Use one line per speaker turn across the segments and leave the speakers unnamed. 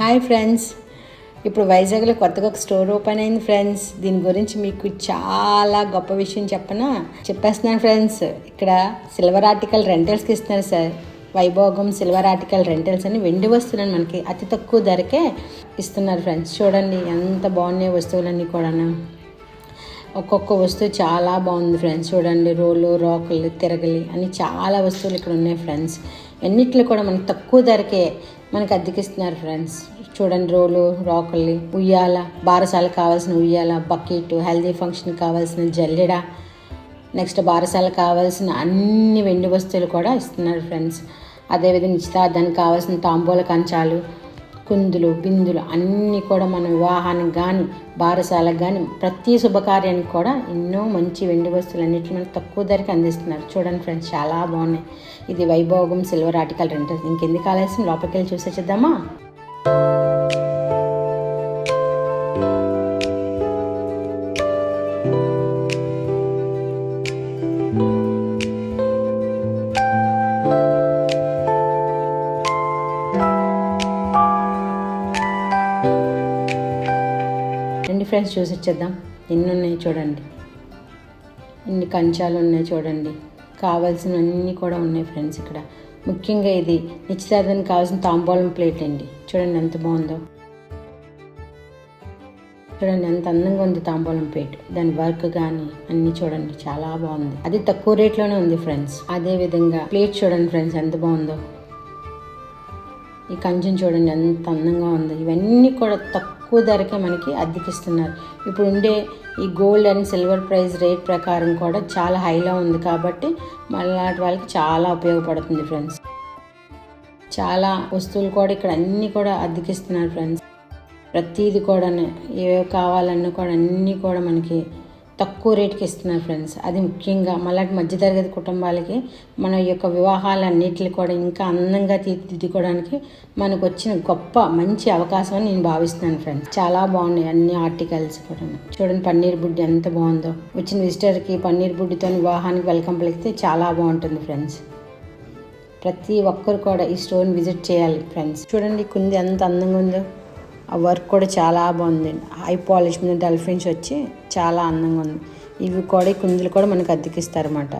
Hi friends ఇప్పుడు వైజాగ్లో కొత్తగా ఒక స్టోర్ ఓపెన్ అయింది ఫ్రెండ్స్ దీని గురించి మీకు చాలా గొప్ప విషయం చెప్పనా? చెప్పేస్తున్నాను ఫ్రెండ్స్ ఇక్కడ సిల్వర్ ఆర్టికల్ రెంటల్స్కి ఇస్తున్నారు sir Vaibhogam silver article rentals అని వెండి వస్తువులను మనకి అతి తక్కువ ధరకే ఇస్తున్నారు ఫ్రెండ్స్ చూడండి ఎంత బాగున్నాయి వస్తువులన్నీ కూడా ఒక్కొక్క వస్తువు చాలా బాగుంది ఫ్రెండ్స్. చూడండి రోలు రోకలు తిరగలి అని చాలా వస్తువులు ఇక్కడ ఉన్నాయి ఫ్రెండ్స్. ఎన్నిట్లో కూడా మనకి తక్కువ ధరకే మనకి అద్దెకిస్తున్నారు ఫ్రెండ్స్. చూడండి రోలు రోకలి ఉయ్యాల బారసాలకు కావాల్సిన ఉయ్యాల బకెట్ హెల్దీ ఫంక్షన్ కావాల్సిన జల్లెడ నెక్స్ట్ బారసాలకు కావాల్సిన అన్ని వెండి వస్తువులు కూడా ఇస్తున్నారు ఫ్రెండ్స్. అదేవిధంగా నిశ్చితార్థానికి కావాల్సిన తాంబూల కంచాలు కుందులు బిందులు అన్నీ కూడా మన వివాహానికి కానీ బారసాలకు కానీ ప్రతి శుభకార్యానికి కూడా ఎన్నో మంచి వెండి వస్తువులు అన్నింటినీ మనకు తక్కువ ధరకి అందిస్తున్నారు. చూడండి ఫ్రెండ్స్ చాలా బాగున్నాయి. ఇది వైభోగం సిల్వర్ ఆర్టికల్ రెంటల్ ఇంకెందుకు ఆలస్యం? లోపలికి వెళ్ళి చూసేద్దామా ఫ్రెండ్స్ చూసి వచ్చేద్దాం ఎన్ని ఉన్నాయి చూడండి. ఎన్ని కంచాలు ఉన్నాయి చూడండి. కావాల్సినవన్నీ కూడా ఉన్నాయి ఫ్రెండ్స్ ఇక్కడ. ముఖ్యంగా ఇది నిశ్చితార్థానికి కావాల్సిన తాంబూలం ప్లేట్ అండి. చూడండి ఎంత బాగుందో. చూడండి ఎంత అందంగా ఉంది తాంబూలం ప్లేట్ దాని వర్క్ కానీ అన్నీ చూడండి చాలా బాగుంది. అది తక్కువ రేట్లోనే ఉంది ఫ్రెండ్స్ అదే విధంగా ప్లేట్ చూడండి ఫ్రెండ్స్ ఎంత బాగుందో. ఈ కంచెం చూడండి ఎంత అందంగా ఉంది. ఇవన్నీ కూడా తక్కువ తక్కువ ధరకే మనకి అద్దెకిస్తున్నారు. ఇప్పుడు ఉండే ఈ gold and silver price rate ప్రకారం కూడా చాలా హైలో ఉంది కాబట్టి మళ్ళాటి వాళ్ళకి చాలా ఉపయోగపడుతుంది ఫ్రెండ్స్ చాలా వస్తువులు కూడా ఇక్కడ అన్నీ కూడా అద్దెకిస్తున్నారు ఫ్రెండ్స్ ప్రతీది కూడా ఏవేవి కావాలన్నా కూడా అన్నీ కూడా మనకి తక్కువ రేటుకి ఇస్తున్నారు ఫ్రెండ్స్. అది ముఖ్యంగా మళ్ళీ మధ్యతరగతి కుటుంబాలకి మన యొక్క వివాహాలన్నిటిని కూడా ఇంకా అందంగా తీర్చిదిద్దుకోవడానికి మనకు వచ్చిన గొప్ప మంచి అవకాశం అని నేను భావిస్తున్నాను ఫ్రెండ్స్. చాలా బాగున్నాయి అన్ని ఆర్టికల్స్ కూడా చూడండి పన్నీర్ బుడ్డి ఎంత బాగుందో. వచ్చిన విజిటర్కి పన్నీర్ బుడ్డితో వివాహానికి వెల్కమ్ పలికితే చాలా బాగుంటుంది ఫ్రెండ్స్. ప్రతి ఒక్కరు కూడా ఈ స్టోర్ని విజిట్ చేయాలి ఫ్రెండ్స్. చూడండి కుంది ఎంత అందంగా ఉందో. ఆ వర్క్ కూడా చాలా బాగుంది. హై పాలిష్ మీద డల్ఫిన్స్ వచ్చి చాలా అందంగా ఉంది. ఇవి కూడా ఈ కుందులు కూడా మనకు అద్దెకిస్తారన్నమాట.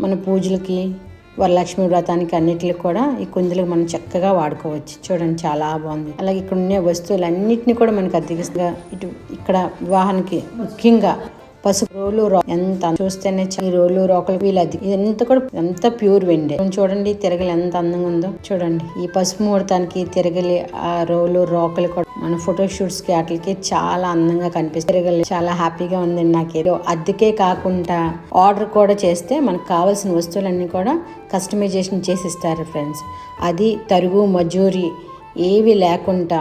మన పూజలకి వరలక్ష్మి వ్రతానికి అన్నిటికి కూడా ఈ కుందులకు మనం చక్కగా వాడుకోవచ్చు. చూడండి చాలా బాగుంది. అలాగే ఇక్కడ ఉన్న వస్తువులు అన్నిటిని కూడా మనకు అద్దెకిస్తా ఇటు ఇక్కడ వివాహానికి ముఖ్యంగా పసుపు రోలు ఎంత చూస్తేనే ఈ రోలు రోకలు వీలది ఇదంతా కూడా ఎంత ప్యూర్ వెండే. చూడండి తిరగలి ఎంత అందంగా ఉందో. చూడండి ఈ పసుపు ముహూర్తానికి తిరగలి ఆ రోలు రోకలు కూడా మన ఫోటో షూట్స్కి వాటికి చాలా అందంగా కనిపిస్తుంది తిరగలి చాలా హ్యాపీగా ఉందండి నాకేదో అద్దెకే కాకుండా ఆర్డర్ కూడా చేస్తే మనకు కావాల్సిన వస్తువులన్నీ కూడా కస్టమైజేషన్ చేసి ఇస్తారు ఫ్రెండ్స్. అది తరుగు మజూరి ఏవి లేకుండా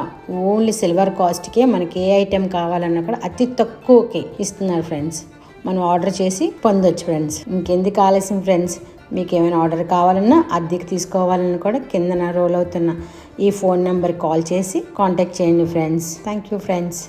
ఓన్లీ సిల్వర్ కాస్ట్కే మనకి ఏ ఐటెం కావాలన్నా కూడా అతి తక్కువకి ఇస్తున్నారు ఫ్రెండ్స్. మనం ఆర్డర్ చేసి పొందొచ్చు ఫ్రెండ్స్. ఇంకెందుకు ఆలస్యం ఫ్రెండ్స్? మీకు ఏమైనా ఆర్డర్ కావాలన్నా అద్దెకి తీసుకోవాలన్నా కూడా కిందన రోల్ అవుతున్న ఈ ఫోన్ నెంబర్ కాల్ చేసి కాంటాక్ట్ చేయండి ఫ్రెండ్స్. Thank you friends.